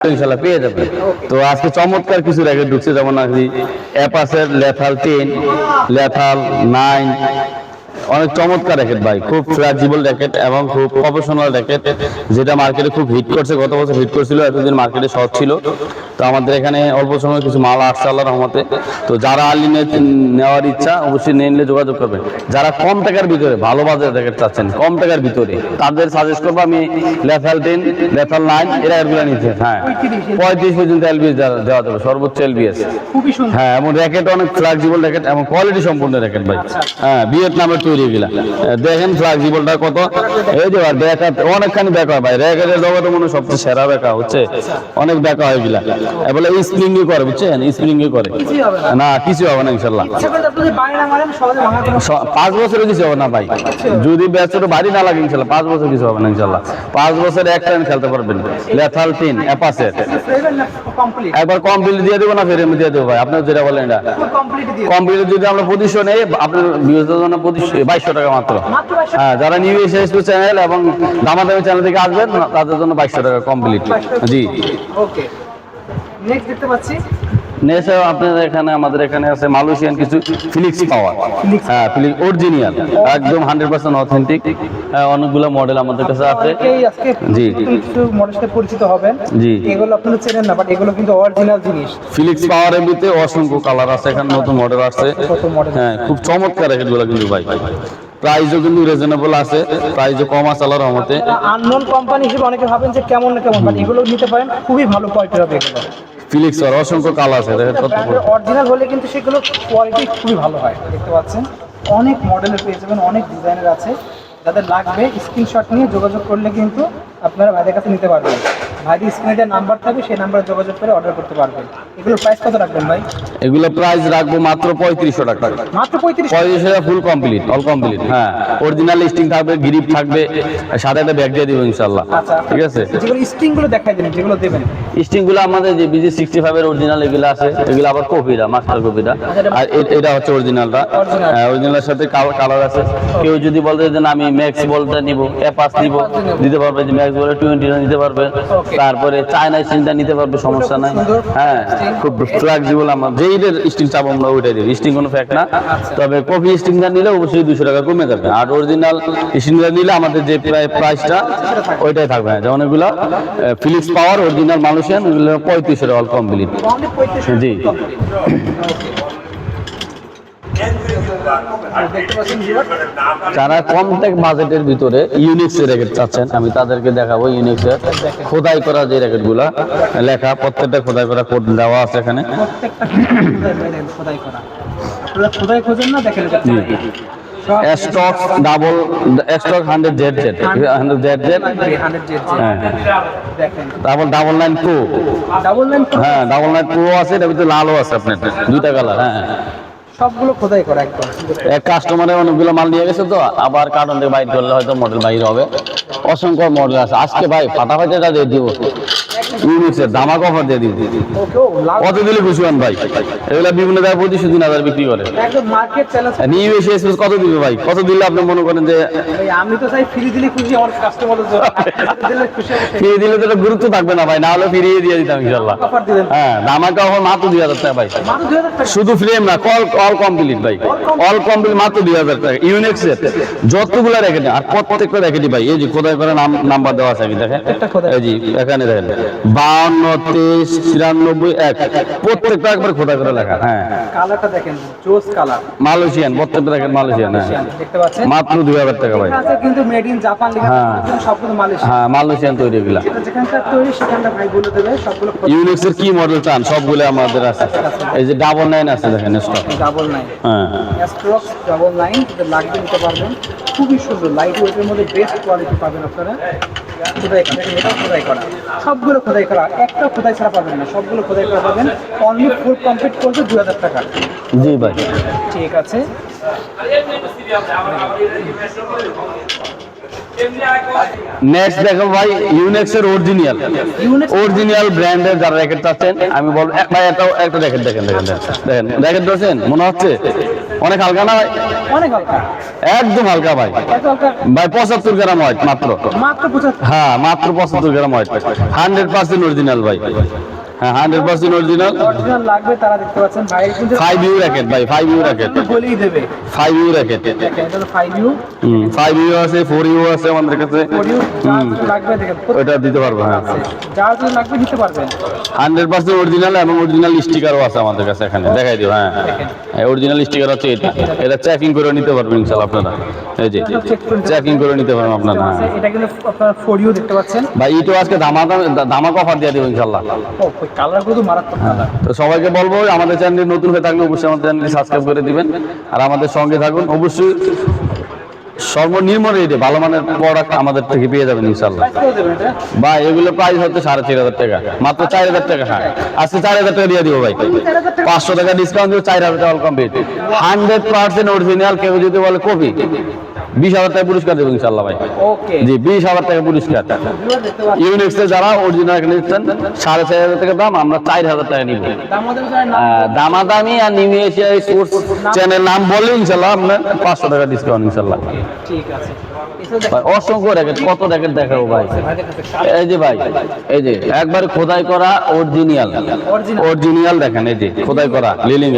ইনশাল্লাহ পেয়ে যাবে। তো আজকে চমৎকার কিছু র্যাকেট ঢুকছে, যেমন আপনি অ্যাপাসের লেথাল টেন লেথাল নাইন অনেক চমৎকার র্যাকেট ভাই। খুব ফ্লেক্সিবল র্যাকেট এবং খুব প্রফেশনাল র্যাকেট যেটা মার্কেটে খুব হিট করছে। গত বছর হিট করছিল এতদিন মার্কেটে শর্ট ছিল। তো আমাদের এখানে অল্প সময় কিছু মাল আসছে আল্লাহর রহমতে। তো যারা আর্লি নেওয়ার ইচ্ছা অবশ্যই নিয়ে নিলে যোগাযোগ করবেন। যারা কম টাকার ভিতরে ভালো বাজার র্যাকেট চাচ্ছেন কম টাকার ভিতরে তাদের সাজেস্ট করব আমি লেথাল টেন লেথাল নাইন এরা এগুলো নিচ্ছে। হ্যাঁ পঁয়ত্রিশ পর্যন্ত এলবিএস দেওয়া যাবে সর্বোচ্চ এলবিএস হ্যাঁ এবং র্যাকেট অনেক ফ্লেক্সিবল র্যাকেট এবং কোয়ালিটি সম্পূর্ণ র্যাকেট ভাই। হ্যাঁ ভিয়েতনামের তৈরি আহ, দেখেন ফ্লেক্সিবলটা কত। এই যে দেখা অনেকখানি দেখা হয় ভাই। র্যাকেটের জগতে মনে সবচেয়ে সেরা দেখা হচ্ছে। অনেক দেখা হয় এগুলা। বলে করে বুঝছেন? করে। না। কিছু হবে না ইনশাল্লাহ। পাঁচ বছরে কিছু হবে না ভাই। যদি ব্যাচের বাড়ি না লাগে ইনশাল্লাহ। পাঁচ বছর কিছু হবে না ইনশাল্লাহ। পাঁচ বছরে এক টাইম খেলতে পারবেন। লেথাল তিন অ্যাপাসের একবার কমপ্লিট দিয়ে দেবো না ফের দিয়ে দেবো ভাই? আপনার যেটা বলেন এটা। কমপ্লিট যদি আমরা পঁচিশশো নেই আপনার জন্য পঁচিশ বাইশশো টাকা মাত্র। হ্যাঁ যারা নিউ এসএসপি চ্যানেল এবং দামাদামি চ্যানেল থেকে আসবেন তাদের জন্য বাইশশো টাকা কমপ্লিট জি। ওকে নেক্সট দেখতে পাচ্ছি। আপনাদের এখানে আমাদের এখানে আছে মালয়েশিয়ান কিছু ফিলিক্স পাওয়ার হ্যাঁ ফিলিক্স অরিজিনাল একদম হান্ড্রেড পার্সেন্ট অথেন্টিক অনেকগুলো মডেল আমাদের কাছে আছে। জি। কিছু সাথে পরিচিত হবেন। জি। এগুলো আপনারা চেনেন না বাট এগুলো কিন্তু অরিজিনাল জিনিস। ফিলিক্স পাওয়ারের ভিতরে অসংখ্য কালার আছে এখানে নতুন মডেল মডেল হ্যাঁ খুব চমৎকার এগুলো কিন্তু ভাই। প্রাইসও কিন্তু রিজনেবল আছে প্রাইসও কম আছে আল্লাহর রহমতে। আননোন কোম্পানি হিসেবে অনেকে ভাবেন যে কেমন না কেমন বাট এগুলো নিতে পারেন খুবই ভালো কোয়ালিটির হবে এগুলো। ফিলিক্স আর অসংখ্য কালার আছে অরিজিনাল হলে কিন্তু সেগুলো কোয়ালিটি খুবই ভালো হয় দেখতে পাচ্ছেন? অনেক মডেলের পেয়ে যাবেন অনেক ডিজাইনের আছে। যাদের লাগবে স্ক্রিনশট নিয়ে যোগাযোগ করলে কিন্তু আপনারা ভাইদের কাছে নিতে পারবেন। ভাইদের স্ক্রিনে যে নাম্বার থাকবে সেই নাম্বারে যোগাযোগ করে অর্ডার করতে পারবেন। এগুলোর প্রাইস কত রাখবেন ভাই? এগুলো প্রাইস রাখব মাত্র পঁয়ত্রিশশো টাকা। মাত্র পঁয়ত্রিশ পঁয়ত্রিশ টাকা ফুল কমপ্লিট অল কমপ্লিট হ্যাঁ। অরিজিনাল স্টিং থাকবে গ্রিপ থাকবে সাথে একটা ব্যাগ দিয়ে দিব ইনশাল্লাহ আচ্ছা। ঠিক আছে? যেগুলো স্প্রিংগুলো দেখাই দেবেন যেগুলো দেবেন। স্টিংগুলো আমাদের যে বিজি সিক্সটি ফাইভ এর অরিজিনাল এগুলো আছে এগুলো আবার কপিটা মাস্টার কপিটা আর এটা হচ্ছে অরিজিনালটা অরিজিনালের সাথে কালার আছে। কেউ যদি বলতে যে আমি ম্যাক্স বলটা নিব এপাস নিব দিতে পারবে যে ম্যাক্স বলে টোয়েন্টি নিতে পারবে। তারপরে চায়না স্টিংটা নিতে পারবে সমস্যা নাই। হ্যাঁ খুব ফ্লেক্সিবল আমরা। যেইটার স্টিং চাপ আমরা ওইটাই দিই স্টিং কোনো ফ্যাক্ট না। তবে কপি স্টিংটা নিলে অবশ্যই দুশো টাকা কমে যাবে। আর অরিজিনাল স্টিংটা নিলে আমাদের যে প্রায় প্রাইসটা ওইটাই থাকবে। যেমন এগুলো ফিলিক্স পাওয়ার অরিজিনাল এগুলো পঁয়ত্রিশশো টাকা অল কমপ্লিট পঁয়ত্রিশ জি। যারা কম বাজেটের ভিতরে ইউনিক্স র্যাকেট চাচ্ছেন, আমি তাদেরকে দেখাবো ইউনিক্সের খোদাই করা যে র্যাকেটগুলো লেখা, প্রত্যেকটা খোদাই করা কোড দেওয়া আছে এখানে। খোদাই খোঁজেন না দেখেন stock double stock hundred Z Z hundred Z Z তারপর ডাবল নাইন ডাবল লাইন হ্যাঁ ডাবল নাইন প্রো আছে এটার ভিতরে লালও আছে আপনার দুইটা কালার হ্যাঁ সবগুলো খোদাই করা একদম। এক কাস্টমারে অনেকগুলো মাল নিয়ে গেছে তো আবার কার্টন থেকে বাইর করলে হয়তো মডেল বাইর হবে। অসংখ্য মডেল আছে। আজকে ভাই ফাটাফাটি এটা দিয়ে দিব। ইউনিক্সের দামাক অফার দিয়ে দিব। ওকে ও লাভ কত দিলে খুশি হন ভাই? এগুলা বিভিন্ন জায়গায় পঁচিশ তিন হাজার বিক্রি করে। একদম মার্কেট চ্যালেঞ্জ নিউ এসে এসে কত দিবে ভাই? কত দিলে আপনি মনে করেন যে আমি তো চাই ফ্রি দিলে খুশি আমার কাস্টমারের জন্য দিলে ফিরিয়ে দিলে তো গুরুত্ব থাকবে না ভাই। না হলে ফিরিয়ে দিয়ে দিতাম ইনশাল্লাহ হ্যাঁ দামাকা অফার মাত্র দুই হাজার টাকা ভাই। শুধু ফ্রেম না কল অল কমপ্লিট ভাই। অল কমপ্লিট মাত্র দুই হাজার টাকা। ইউনিক্সের যতগুলো আর প্রত্যেকটা ভাই এই যে খোদাই করে নাম নাম্বার দেওয়া আছে আমি দেখেন। এই জি এখানে দেখেন বাউন্ন তেইশ ছিয়ানব্বই এক। প্রত্যেকটা একবার খোদাই করে লেখা হ্যাঁ। কালারটা দেখেন জোস কালার মালয়েশিয়ান প্রত্যেকটা দেখেন মালয়েশিয়ান হ্যাঁ। মাত্র দুই হাজার টাকা ভাই। কিন্তু মেড ইন জাপান লেখা। সবগুলো মালয়েশিয়া হ্যাঁ মালয়েশিয়ান তৈরি এগুলা। যেখানকার তৈরি সেখানটা ভাই বলে দেবে সবগুলো ইউনিক্সের কি মডেল চান? সবগুলো আমাদের আছে। এই যে ডাবল নাইন আছে দেখেন stock double nine Astrox double nine লাগবে নিতে পারবেন। খুবই সুন্দর লাইট ওয়েটের মধ্যে বেস্ট কোয়ালিটি পাবেন আপনারা। খোদাই করা খোদাই করা। সবগুলো খোদাই করা একটা খোদাই ছাড়া পাবেন না। সবগুলো খোদাই করা পাবেন। অনলি ফুল কমপ্লিট করবে দু হাজার টাকা। জি ভাই। ঠিক আছে। নেক্সট দেখো ভাই ইউনেক্স এর অরিজিনাল অরিজিনাল ব্র্যান্ডের যারা র্যাকেট চাচ্ছেন আমি বলব এক- ভাই এটাও একটা র্যাকেট দেখেন দেখেন দেখেন দেখেন। র্যাকেট ধরছেন মনে হচ্ছে? অনেক হালকা না ভাই? অনেক হালকা। একদম হালকা ভাই। ভাই পঁচাত্তর গ্রাম হয় মাত্র। হ্যাঁ মাত্র পঁচাত্তর গ্রাম হয় হান্ড্রেড পার্সেন্ট অরিজিনাল ভাই। হ্যাঁ হান্ড্রেড পার্সেন্ট অরিজিনাল অরিজিনাল লাগবে তারা দেখতে পাচ্ছেন। কিন্তু ফাইভ ইউ র্যাকেট ভাই ফাইভ ইউ র্যাকেট বলেই দেবে। Five U racket five U five U আছে ফোর ইউ আছে আমাদের কাছে। লাগবে দেখেন ওইটা দিতে পারব হ্যাঁ। যার যদি লাগবে নিতে পারবেন। হান্ড্রেড পার্সেন্ট অরিজিনাল এবং অরিজিনাল স্টিকারও আছে আমাদের কাছে এখানে। দেখাই দিও হ্যাঁ। অরিজিনাল স্টিকার হচ্ছে এটা। এটা চেকিং করে নিতে পারবেন ইনশাল্লাহ আপনারা। চেকিং করে নিতে পারবেন আপনারা এটা কিন্তু আপনার ফোর ইউ দেখতে পাচ্ছেন। ভাই ইটো আজকে ধামা ধামাক অফার দিয়ে দেবো কালারগুলো তো মারাত্মক কালার তো সবাইকে বলব আমাদের চ্যানেলে নতুন হয়ে থাকলে অবশ্যই আমাদের চ্যানেলটি সাবস্ক্রাইব করে দিবেন। আর আমাদের সঙ্গে থাকুন অবশ্যই সর্বনিম্ন রেটে ভালো মানের প্রোডাক্ট আমাদের থেকে পেয়ে যাবেন ইনশাল্লাহ এটা? ভাই এগুলো প্রাইস হচ্ছে সাড়ে চার হাজার টাকা। মাত্র চার হাজার টাকা হ্যাঁ। আজকে চার হাজার টাকা দিয়ে দিব ভাই। পাঁচশো টাকা ডিসকাউন্ট দিব চার হাজার টাকা কমপ্লিট হান্ড্রেড পার্সেন্ট অরিজিনাল কেউ যদি বলে কপি। বিশ হাজার টাকা পুরস্কার দেবো ইনশাল্লাহ ভাই। জি বিশ হাজার টাকা পুরস্কার। ইউনিক্সে যারা অরিজিনাল নিচ্ছেন সাড়ে চার হাজার টাকা দাম আমরা চার হাজার টাকা নিব। দামাদামি আর নিউ এশিয়া স্পোর্টস চ্যানেল নাম বললে ইনশাল্লাহ আপনার পাঁচশো টাকা ডিসকাউন্ট ইনশাল্লাহ ঠিক আছে। অসংখ্য র্যাকেট কত র্যাকেট দেখাবো ভাই? এই যে ভাই এই যে একবার খোদাই করা অরিজিনাল Original। অরিজিনাল দেখেন এই যে খোদাই করা লিলিং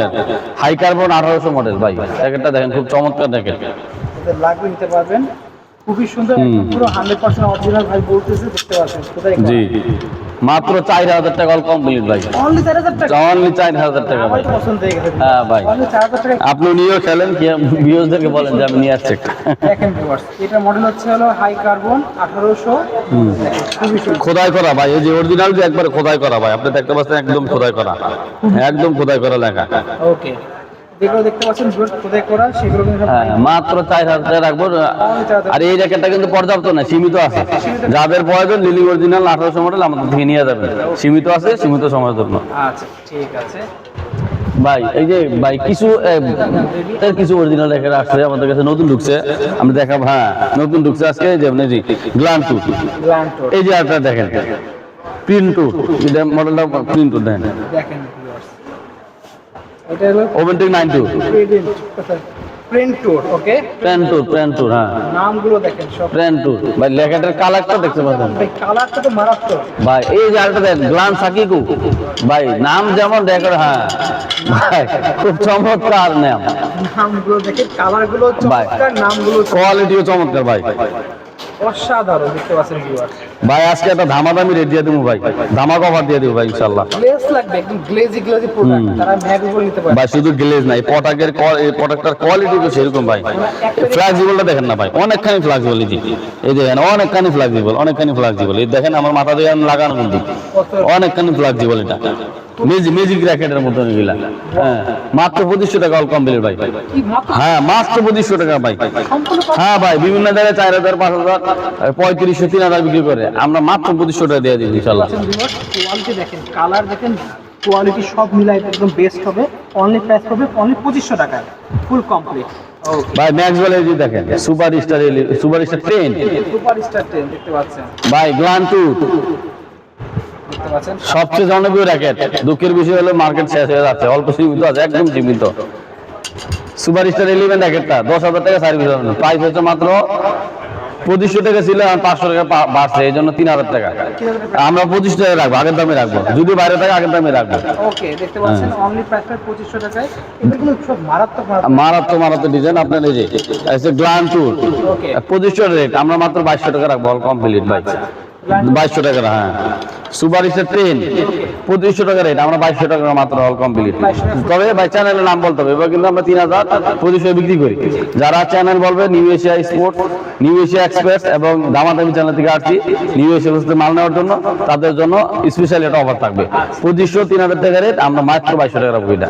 হাই কার্বন আঠারোশো মডেল ভাই। র্যাকেটটা দেখেন খুব চমৎকার র্যাকেট যাদের লাগবে নিতে পারবেন। খুবই সুন্দর পুরো হান্ড্রেড পার্সেন্ট অরিজিনাল ভাই বলতেছে দেখতে পাচ্ছেন। কোথায় জি মাত্র চার হাজার টাকা অল কমপ্লিট ভাই। অনলি চার হাজার টাকা? অনলি চার হাজার টাকা ভাই। পছন্দ হয়ে গেছে। হ্যাঁ ভাই। অনলি চার হাজার টাকা। আপনি নিয়েও খেলেন কি ভিউজদেরকে বলেন যে আমি নিয়ে আসছি দেখেন ভিউয়ার্স এটা মডেল হচ্ছে হলো হাই কার্বন আঠারোশো। খুবই সুন্দর। খোদাই করা ভাই এই যে অরিজিনাল যে একবারে খোদাই করা ভাই আপনি দেখতে পাচ্ছেন একদম খোদাই করা। একদম খোদাই করা লেখা। ওকে যেগুলো দেখতে পাচ্ছেন ভিউয়ার্স করা সেগুলো কিন্তু হ্যাঁ মাত্র চার হাজার টাকা রাখব। আর এই জ্যাকেটটা কিন্তু পর্যাপ্ত না সীমিত আছে। যাদের প্রয়োজন লিলি অরিজিনাল আঠারোশো মডেল আমাদের থেকে নিয়ে যাবেন। সীমিত আছে সীমিত সময়ের জন্য। আচ্ছা ঠিক আছে। ভাই এই যে ভাই কিছু এর কিছু অরিজিনাল রেখে আসছে আমাদের কাছে নতুন ঢুকছে। আমরা দেখাবো হ্যাঁ নতুন ঢুকছে আজকে যেমন জি গ্লান টু এই যে একটা দেখেন প্রিন্ট মডেলটা প্রিন্ট দেখেন। দেখেন। এটা হলো authentic nine two print tour okay pan two pan two হ্যাঁ। নামগুলো দেখেন সব। প্যান টু ভাই লেখাটার কালারটা দেখতে পাচ্ছেন। ভাই কালারটা তো মারাত্মক। ভাই এই যে আরেকটা দেখ গ্লান সাকিকু। ভাই নাম যেমন হ্যাঁ। ভাই খুব চমৎকার নাম। নামগুলো দেখেন কালারগুলো চমৎকার নামগুলো কোয়ালিটিও চমৎকার ভাই। অসাধারণ দেখতে পাচ্ছেন ভাই আজকে একটা ধামাদামি রেট দিয়ে দেবো ভাই। ধামাক অফার দিয়ে দেবো ভাই ইনশাল্লাহ গ্লেজ লাগবে একদম গ্লেজি গ্লেজি প্রোডাক্ট তারা ম্যাগগুলো নিতে পারে। ভাই শুধু গ্লেজ নাই পটাকের এই পটাকটার কোয়ালিটি তো সেরকম ভাই। ফ্লেক্সিবলটা দেখেন না ভাই অনেকখানি ফ্লেক্সিবল এই এই দেখেন অনেকখানি ফ্লেক্সিবল অনেকখানি ফ্লেক্সিবল এই দেখেন আমার মাথা দিয়ে লাগানো কিন্তু। অনেকখানি ফ্লেক্সিবল এটা। মেজিক র্যাকেটের মতন এগুলা। হ্যাঁ। মাত্র পঁচিশশো টাকা অল কমপ্লিট ভাই। হ্যাঁ মাত্র পঁচিশশো টাকা ভাই। হ্যাঁ ভাই বিভিন্ন জায়গায় চার হাজার পাঁচ হাজার পঁয়ত্রিশশো তিন হাজার বিক্রি করে। আমরা মাত্র পঁচিশশো টাকা দিয়ে দিই ইনশাল্লাহ কোয়ালিটি দেখেন কালার দেখেন কোয়ালিটি সব মিলাই একদম বেস্ট হবে। অনলি প্রাইস হবে অনলি পঁচিশশো টাকায় ফুল কমপ্লিট ভাই ম্যাক্স বলে এই দেখেন। Super star super star train super star ten দেখতে পাচ্ছেন। ভাই গ্লান টু সবচেয়ে জনপ্রিয় র্যাকেট দুঃখের বিষয় হলো মার্কেট শেষ হয়ে যাচ্ছে অল্প সীমিত আছে একদম সীমিত। সুপার স্টার ইলেভেন র্যাকেটটা দশ হাজার টাকা সার্ভিস প্রাইস হচ্ছে মাত্র পঁচিশশো টাকা ছিল পাঁচশো টাকা বাড়ছে এই জন্য তিন হাজার টাকা। আমরা পঁচিশ টাকা রাখব আগের দামে রাখব। যদি বাইরে থাকে আগের দামে রাখব। সব মারাত্মক মারাত্মক। ডিজাইন আপনার এই যে আছে গ্লান টুর পঁচিশশো রেট আমরা মাত্র বাইশশো টাকা রাখব অল কমপ্লিট ভাই। বাইশশো হ্যাঁ। ট্রেন পঁচিশশো টাকা রেট আমরা বাইশশো টাকা মাত্র অল কমপ্লিট তবে ভাই চ্যানেলের নাম বলতে হবে। এবার কিন্তু আমরা তিন হাজার পঁচিশশো বিক্রি করি। যারা চ্যানেল বলবে new Asia new Asia express এবং দামাদামি চ্যানেল থেকে আসছি নিউ এশিয়া মাল নেওয়ার জন্য তাদের জন্য স্পেশাল একটা অফার থাকবে। পঁচিশশো তিন হাজার টাকা রেট আমরা মাত্র বাইশশো টাকা রাখব এটা।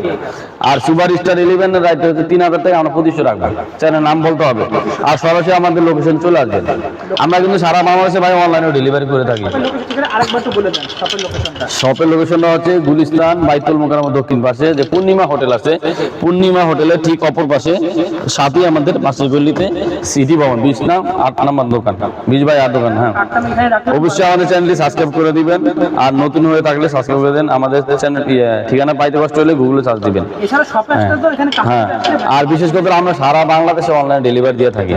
আর সুপার স্টার ইলেভেন রাইট হচ্ছে তিন হাজার টাকা, আমরা পঁচিশশো রাখব। চ্যানেল নাম বলতে হবে। আর সরাসরি আমাদের লোকেশন চলে আসবে। আমরা কিন্তু সারা বাংলাদেশে ভাই অনলাইনে ডেলিভারি ডেলিভারি করে থাকি শপের লোকেশনটা হচ্ছে গুলিস্তান বাইতুল মোকাররম দক্ষিণ পাশে যে পূর্ণিমা হোটেল আছে পূর্ণিমা হোটেলের ঠিক অপর পাশে সাথে আমাদের পাশের গল্লিতে সিটি ভবন বিশ নাম আট নাম্বার দোকান। বিশ বাই আট দোকান হ্যাঁ। অবশ্যই আমাদের চ্যানেলটি সাবস্ক্রাইব করে দিবেন আর নতুন হয়ে থাকলে সাবস্ক্রাইব করে দেন। আমাদের চ্যানেল ঠিকানা পাইতে কষ্ট হলে গুগলে সার্চ দিবেন। এখানে হ্যাঁ। আর বিশেষ করে আমরা সারা বাংলাদেশে অনলাইন ডেলিভারি দিয়ে থাকি।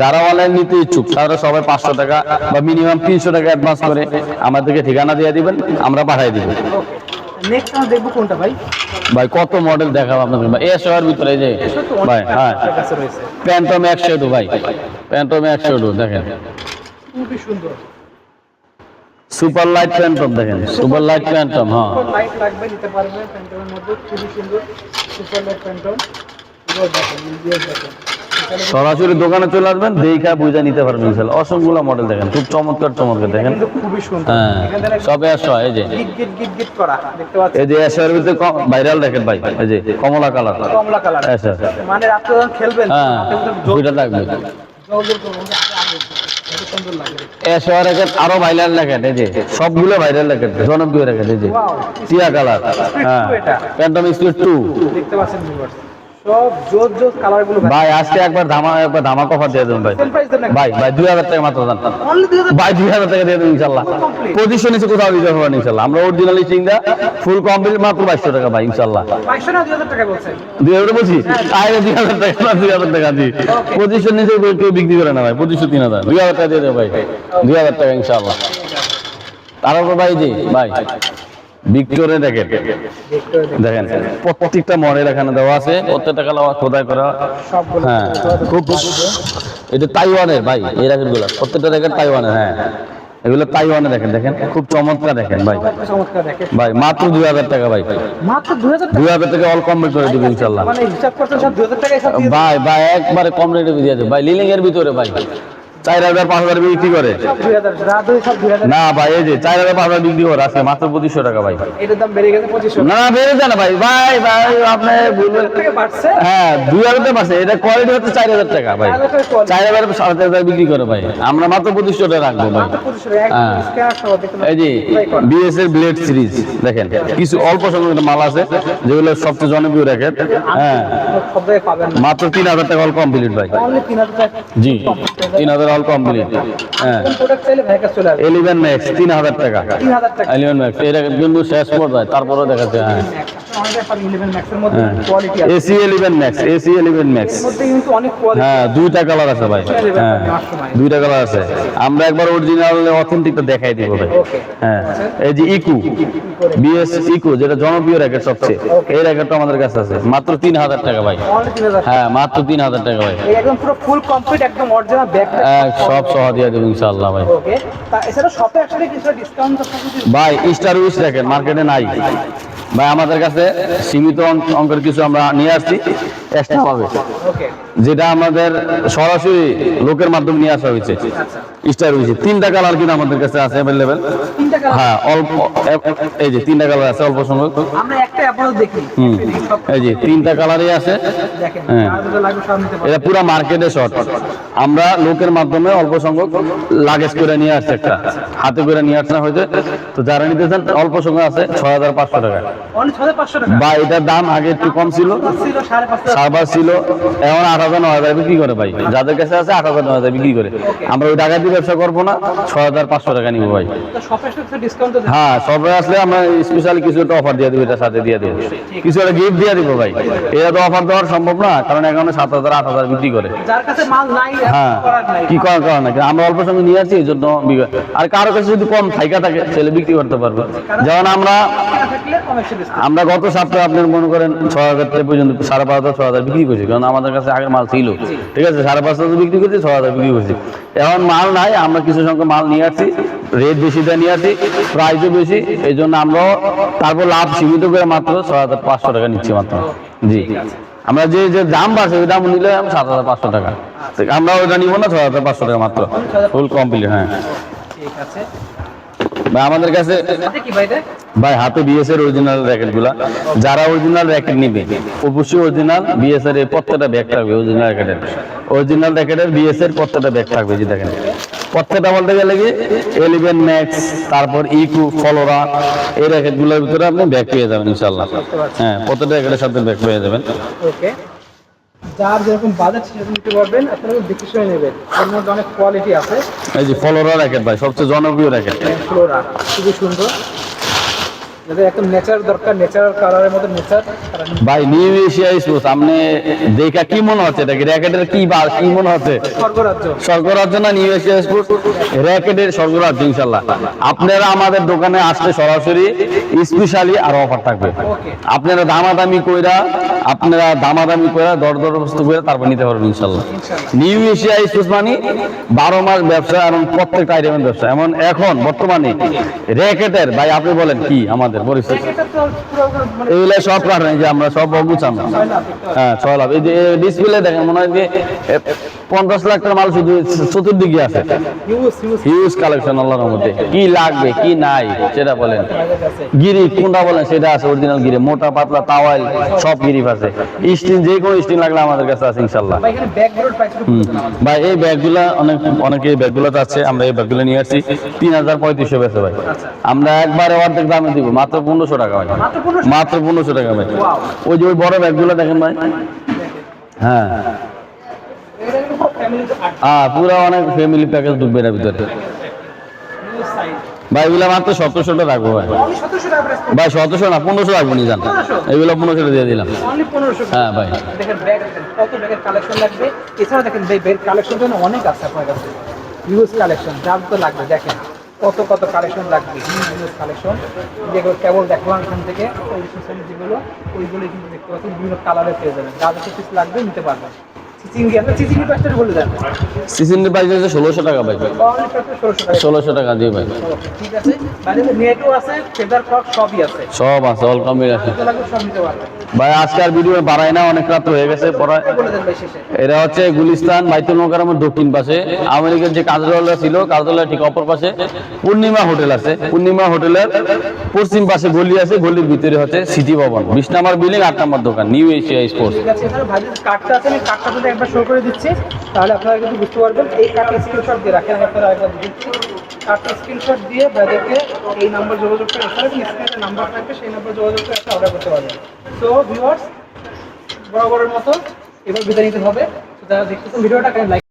যারা অনলাইন নিতে ইচ্ছুক তারা সবাই পাঁচশো টাকা বা মিনিমাম তিনশো টাকা অ্যাডভান্স করে আমাদেরকে ঠিকানা দিয়ে দিবেন আমরা পাঠিয়ে দিব। নেক্সট আমরা দেখব কোনটা ভাই। ভাই কত মডেল দেখাবো আপনাদের ভাই এসো এর ভিতরে এই যে ভাই হ্যাঁ। প্যান্টম একশো টু ভাই। প্যান্টম একশো টু দেখেন। খুবই সুন্দর। সুপার লাইট প্যান্টম দেখেন। সুপার লাইট প্যান্টম হ্যাঁ। লাইট লাগবে নিতে পারবেন প্যান্টনের মধ্যে। খুবই সুন্দর। সুপার লাইট দেখেন দেখেন। এখানে সরাসরি দোকানে চলে আসবেন দেখা বুঝে নিতে পারবেন ইনশাল্লাহ অসংখ্যগুলো মডেল দেখেন খুব চমৎকার চমৎকার দেখেন। খুবই সুন্দর। হ্যাঁ সব একশো এই যে। এই যে এসের ভিতরে ভাইরাল দেখেন ভাই এই যে কমলা কালার কমলা কালার আচ্ছা। মানে রাত্রে যখন খেলবেন হ্যাঁ দুইটা থাকবে জল জল করবেন যে আগে আগে কত সুন্দর লাগে এসের রেখেন আরও ভাইরাল রেখেন এই যে। সবগুলো ভাইরাল রেখেন জনপ্রিয় রেখেন এই যে। টিয়া কালার হ্যাঁ। প্যান্টম স্পিড টু দেখতে পাচ্ছেন সব জোর জোর কালারগুলো ভাই। আজকে একবার ধামা একবার ধামা কফার দিয়ে দেবেন ভাই। সেম প্রাইস দেন ভাই ভাই দুই হাজার টাকা মাত্র দেন। অনলি 2000 ভাই দুই হাজার টাকা দিয়ে দেবেন ইনশাল্লাহ. পজিশন কোথাও দিতে হবে না ইনশাল্লাহ। আমরা অরিজিনাল চিংড়া ফুল কমপ্লিট মাত্র বাইশশো টাকা ভাই ইনশাল্লাহ। 500 না 2000 টাকা বলছেন দুই হাজার বলছি? আগে দুই হাজার টাকা না দুই হাজার টাকা দিই পজিশন নিচে কেউ বিক্রি করে না ভাই পঁচিশশো তিন হাজার। দুই হাজার টাকা দিয়ে দেবে ভাই। দুই হাজার টাকা ইনশাল্লাহ। তারপর ভাই জি ভাই। ভিক্টোরে দেখেন। দেখেন প্রত্যেকটা মডেল এখানে দেওয়া আছে। প্রত্যেকটা কালার খোদাই করা। হ্যাঁ খুব এটা তাইওয়ানের ভাই এই র্যাকেটগুলো প্রত্যেকটা র্যাকেট তাইওয়ানের হ্যাঁ। এগুলো তাইওয়ানে দেখেন দেখেন। খুব চমৎকার দেখেন ভাই। ভাই মাত্র দুই হাজার টাকা ভাই। মাত্র 2000 টাকা? দুই হাজার টাকা অল কমপ্লিট করে দেবো ইনশাল্লাহ মানে হিসাব করছেন সব 2000 টাকা হিসাব দিয়ে ভাই ভাই একবারে কম রেটে দিয়ে দেবে ভাই লিলিং এর ভিতরে ভাই। চার হাজার পাঁচ হাজার বিক্রি করে। সব 2000 রাত সব 2000 না ভাই এই যে চার হাজার পাঁচ হাজার বিক্রি করে আজকে মাত্র পঁচিশশো টাকা ভাই। এটার দাম বেড়ে গেছে 2500 না না বেড়ে যায় না ভাই। ভাই ভাই আপনি হ্যাঁ দুই হাজার টাকা এটা কোয়ালিটি হচ্ছে চার হাজার টাকা ভাই। চার হাজার সাড়ে চার হাজার বিক্রি করে ভাই। আমরা মাত্র পঁচিশশো টাকা রাখব ভাই। মাত্র 2500 একদম হ্যাঁ। এই যে বিএস এর ব্লেড সিরিজ দেখেন কিছু অল্প সংখ্যক মাল আছে যেগুলো সবচেয়ে জনপ্রিয় র্যাকেট হ্যাঁ। মাত্র তিন হাজার টাকা অল কমপ্লিট ভাই। অনলি 3000 টাকা জি তিন হাজার অল কমপ্লিট হ্যাঁ। এলিভেন ম্যাক্স তিন হাজার টাকা। 3000 টাকা। এলিভেন ম্যাক্স র্যাকেট কিন্তু শেষ পর ভাই তারপরেও দেখাচ্ছে হ্যাঁ। আমাদের পাবেন 11 ম্যাক্স এর মধ্যে হ্যাঁ। AC eleven max AC eleven max quality হ্যাঁ দুইটা কালার আছে ভাই। হ্যাঁ দুইটা কালার আছে। আমরা একবার অরিজিনাল অথেন্টিকটা দেখাই দিব ভাই। হ্যাঁ এই যে ইকু বিএস ইকু যেটা জনপ্রিয় র্যাকেট সবচেয়ে। এই র্যাকেটটা আমাদের কাছে আছে। মাত্র তিন হাজার টাকা ভাই। হ্যাঁ মাত্র তিন হাজার টাকা ভাই। একদম পুরো ফুল কমপ্লিট একদম অরিজিনাল ব্যাক এক সব সহ দিয়ে দেবো ইনশাআল্লাহ ভাই। ভাই স্টার উইস দেখেন মার্কেটে নাই। ভাই আমাদের কাছে সীমিত অঙ্কের কিছু আমরা নিয়ে আসছি এক্সট্রা পাবে যেটা আমাদের সরাসরি লোকের মাধ্যমে নিয়ে আসা হয়েছে। আচ্ছা। স্টার উইস তিনটা কালার কিন্তু আমাদের কাছে আছে অ্যাভেলেবেল হ্যাঁ অল্প এই যে তিনটা কালার আছে অল্প সংখ্যক হুম এই যে তিনটা কালারই আছে। হ্যাঁ। এটা পুরো মার্কেটে শর্ট আমরা লোকের মাধ্যমে অল্প সংখ্যক লাগেজ করে নিয়ে আসছে একটা। হাতে করে নিয়ে আসা হয়েছে তো যারা নিতে চান অল্প সংখ্যক আছে ছয় হাজার পাঁচশো টাকা। অনলি 6500 টাকা? বা এটার দাম আগে একটু কম ছিল। ছিল 550 সার্ভার ছিল। এখন আট হাজার নয় হাজার বিক্রি করে ভাই। যাদের কাছে আছে আট হাজার নয় হাজার বিক্রি করে। আমরা ওই টাকা দিয়ে ব্যবসা করব না ছয় হাজার পাঁচশো টাকা নিবো ভাই। হ্যাঁ সবাই আসলে আমরা স্পেশালি কিছু একটা অফার দিয়ে দেবো এটার সাথে দিয়ে দেবো। কিছু একটা গিফট দিয়ে দিব ভাই। এটা তো অফার দেওয়ার সম্ভব না কারণ এখানে সাত হাজার আট হাজার বিক্রি করে। হ্যাঁ কি করার কারণ নাকি আমরা অল্প সঙ্গে নিয়ে আসছি এই জন্য আর কারও কাছে যদি কম থাইকা থাকে সেটা বিক্রি করতে পারবে। যেমন আমরা আমরা গত সপ্তাহে আপনার মনে করেন ছয় হাজার পর্যন্ত সাড়ে পাঁচ হাজার ছয় হাজার বিক্রি করছি কারণ আমাদের কাছে আগের মাল ছিল। ঠিক আছে সাড়ে পাঁচ হাজার বিক্রি করছি ছয় হাজার বিক্রি করছি। এখন মাল নাই আমরা কিছু সংখ্যক মাল নিয়ে আসছি রেট বেশি দিয়ে নিয়ে আসি প্রাইসও বেশি, এই জন্য আমরাও তারপর লাভ সীমিত করে মাত্র ছয় হাজার পাঁচশো টাকা নিচ্ছি মাত্র। জি। আমরা যে যে দাম বাড়ছে, ওই দাম নিলে সাত হাজার পাঁচশো টাকা। আমরা ওইটা নিব না, ছয় হাজার পাঁচশো টাকা মাত্র। ফুল কমপ্লিট হ্যাঁ। ঠিক আছে। ভাই আমাদের কাছে ভাই হাতে বিএস এর অরিজিনাল র্যাকেটগুলা। যারা অরিজিনাল র্যাকেট নিবে অবশ্যই অরিজিনাল বিএস এর এই প্রত্যেকটা ব্যাগ থাকবে অরিজিনাল র্যাকেটের অরিজিনাল র্যাকেটের বিএস এর প্রত্যেকটা ব্যাগ থাকবে যে দেখেন। প্রত্যেকটা বলতে গেলে কি এলিভেন ম্যাক্স তারপর ইকু ফলোরা এই র্যাকেটগুলোর ভিতরে আপনি ব্যাগ পেয়ে যাবেন ইনশাল্লাহ হ্যাঁ প্রত্যেকটা র্যাকেটের সাথে ব্যাগ পেয়ে যাবেন। ওকে যার যেরকম বাজেট সেরকম নিতে পারবেন আপনারা দেখে শুনে নেবেন। এর মধ্যে অনেক কোয়ালিটি আছে। এই যে ফলোরা র্যাকেট ভাই সবচেয়ে জনপ্রিয় র্যাকেট। ফ্লোরা খুবই সুন্দর। একদম নেচার দরকার নেচারাল কালারের মধ্যে নেচার ভাই নিউ এশিয়া স্পোর্টস আপনি দেখা কি মনে হচ্ছে? এটা র্যাকেটের কি বা কি মনে হচ্ছে? স্বর্গরাজ্য। স্বর্গরাজ্য না নিউ এশিয়া স্পোর্টস র্যাকেটের স্বর্গরাজ্য আপনারা আমাদের দোকানে আসলে সরাসরি স্পেশালি আর অফার থাকবে। আপনারা দামাদামি কইরা আপনারা দামাদামি কইরা দর দরবস্ত করে তারপর নিতে পারবেন ইনশাল্লাহ। ইনশাল্লাহ। নিউ এশিয়া স্পোর্টস মানে বারো মাস ব্যবসা এবং প্রত্যেকটা আইটেমের ব্যবসা। এমন এখন বর্তমানে র্যাকেটের ভাই আপনি বলেন কি আমাদের? পরিস্থিতি এটা তো পুরো মানে এগুলো সব কারণে যে আমরা সব পাচ্ছেন। হ্যাঁ লাভ এই যে ডিসপ্লে দেখেন মনে হয় যে পঞ্চাশ লাখ টাকার মাল শুধু চতুর্দিকে আছে। হিউজ কালেকশন আল্লাহর মধ্যে কি লাগবে কি নাই সেটা বলেন। গিরি কোনটা বলেন সেটা আছে অরিজিনাল গিরি। মোটা পাতলা তাওয়াইল সব গিরি আছে। স্টিন যে কোনো স্টিন লাগলে আমাদের কাছে আছে ইনশাল্লাহ ভাই এই ব্যাগগুলা অনেক অনেকে এই ব্যাগগুলো আছে আমরা এই ব্যাগগুলো নিয়ে আসছি। তিন হাজার পঁয়ত্রিশশো বেছে ভাই। আচ্ছা। আমরা একবারে অর্ধেক দামে দিব মাত্র পনেরোশো টাকা ভাই। মাত্র পনেরোশো? টাকা ভাই। ওই যে ওই বড় ব্যাগগুলো দেখেন ভাই। হ্যাঁ। হ্যাঁ পুরো অনেক ফ্যামিলি প্যাকেজ ঢুকবে এর ভিতরে। ভাই এগুলো মাত্র সতেরোশো টাকা রাখব ভাই। ভাই সতেরোশো না পনেরোশো রাখব নি জান এগুলো পনেরোশো দিয়ে দিলাম। হ্যাঁ ভাই। দেখেন ব্যাগ কত ব্যাগের কালেকশন লাগবে। এছাড়া দেখেন কালেকশন অনেক আছে আপনার কাছে। হিউজ কালেকশন যার তো লাগবে দেখেন। কত কত কালেকশন লাগবে হিউজ কালেকশন যেগুলো কেবল দেখলাম এখান থেকে ওই যেগুলো ওইগুলো কিন্তু দেখতে পাচ্ছেন। বিভিন্ন কালারের পেয়ে যাবেন। যাদের কিছু লাগবে নিতে পারবেন। সিসিনের প্রাইস হচ্ছে ষোলোশো টাকা ভাই ষোলোশো টাকা। দিয়ে ভাই ঠিক আছে? আছে আছে। সব আছে অল পারবেন ভাই আজকে আর ভিডিও বাড়াই না অনেক রাত হয়ে গেছে এটা হচ্ছে গুলিস্তান বাইতুল মোকারমের দক্ষিণ পাশে। আমেরিকার যে কাজরওয়ালা ছিল কাজরওয়ালা ঠিক অপর পাশে পূর্ণিমা হোটেল আছে। পূর্ণিমা হোটেলের পশ্চিম পাশে গলি আছে গলির ভিতরে হচ্ছে সিটি ভবন। বিশ নাম্বার বিল্ডিং আট নাম্বার দোকান নিউ এশিয়া স্পোর্টস একবার শো করে দিচ্ছি, তাহলে আপনারা কিন্তু বুঝতে পারবেন, এই কার্ডটা স্ক্রিনশট দিয়ে রাখেন আপনারা একবার দিচ্ছি কার্ডটা স্ক্রিনশট দিয়ে ব্যাদেরকে এই নাম্বার যোগাযোগ করে আসলে স্ক্রিনে নাম্বার থাকবে, সেই নাম্বার যোগাযোগ করে আপনি অর্ডার করতে পারবেন। তো ভিউয়ার্স বরাবরের মতো এবার বিদায় নিতে হবে। তো যারা দেখতেছেন ভিডিওটা লাইক